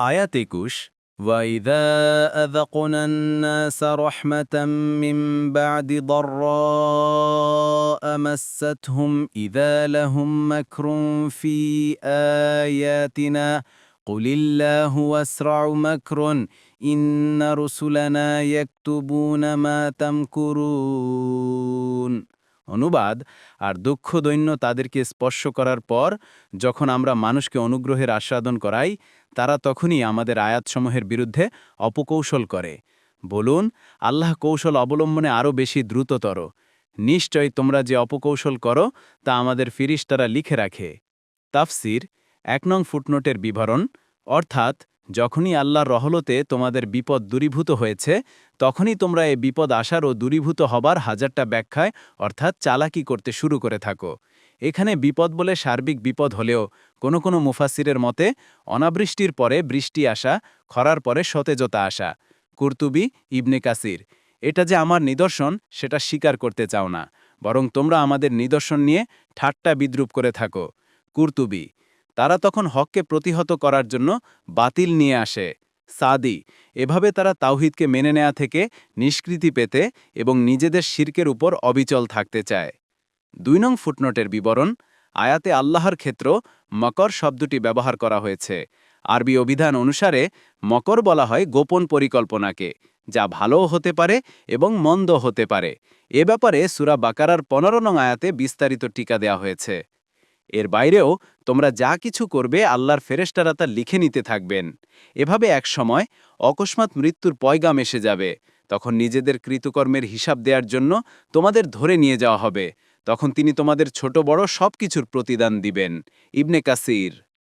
আয়াত একুশ وَإِذَا أَذَقْنَا النَّاسَ رَحْمَةً مِّن بَعْدِ ضَرَّاءَ مَسَّتْهُمْ إِذَا لَهُم مَّكْرٌ فِي آيَاتِنَا قُلِ اللَّهُ أَسْرَعُ مَكْرًا إِنَّ رُسُلَنَا يَكْتُبُونَ مَا تَمْكُرُونَ অনুবাদ আর দুঃখ দৈন্য তাদেরকে স্পর্শ করার পর যখন আমরা মানুষকে অনুগ্রহের আস্বাদন করাই তারা তখনই আমাদের আয়াতসমূহের বিরুদ্ধে অপকৌশল করে। বলুন, আল্লাহ কৌশল অবলম্বনে আরও বেশি দ্রুততর। নিশ্চয় তোমরা যে অপকৌশল করো, তা আমাদের ফিরিস্তারা লিখে রাখে। তাফসির, এক নং ফুটনোটের বিবরণ, অর্থাৎ, যখনই আল্লাহর রহলতে তোমাদের বিপদ দূরীভূত হয়েছে, তখনই তোমরা এ বিপদ আসার ও দূরীভূত হবার হাজারটা ব্যাখ্যায়, অর্থাৎ চালাকি করতে শুরু করে থাকো। এখানে বিপদ বলে সার্বিক বিপদ হলেও কোনো কোনো মুফাসিরের মতে, অনাবৃষ্টির পরে বৃষ্টি আসা, খরার পরে সতেজতা আসা। কুর্তুবি ইবনে কাসির, এটা যে আমার নিদর্শন, সেটা স্বীকার করতে চাও না। বরং তোমরা আমাদের নিদর্শন নিয়ে ঠাট্টা বিদ্রুপ করে থাকো। কুর্তুবি, তারা তখন হককে প্রতিহত করার জন্য বাতিল নিয়ে আসে। সাদি, এভাবে তারা তাওহিদকে মেনে নেয়া থেকে নিষ্কৃতি পেতে এবং নিজেদের শির্কের উপর অবিচল থাকতে চায়। দুই নং ফুটনোটের বিবরণ, আয়াতে আল্লাহর ক্ষেত্র মকর শব্দটি ব্যবহার করা হয়েছে। আরবি অভিধান অনুসারে, মকর বলা হয় গোপন পরিকল্পনাকে, যা ভালোও হতে পারে এবং মন্দ হতে পারে। এ ব্যাপারে সুরা বাকারার পনেরো নং আয়াতে বিস্তারিত টিকা দেওয়া হয়েছে। এর বাইরেও তোমরা যা কিছু করবে আল্লাহর ফেরেস্টারা তা লিখে নিতে থাকবেন। এভাবে এক সময় অকস্মাৎ মৃত্যুর পয়গাম এসে যাবে। তখন নিজেদের কৃতকর্মের হিসাব দেওয়ার জন্য তোমাদের ধরে নিয়ে যাওয়া হবে। তখন তিনি তোমাদের ছোট বড় সব কিছুর প্রতিদান দিবেন। ইবনে কাসির।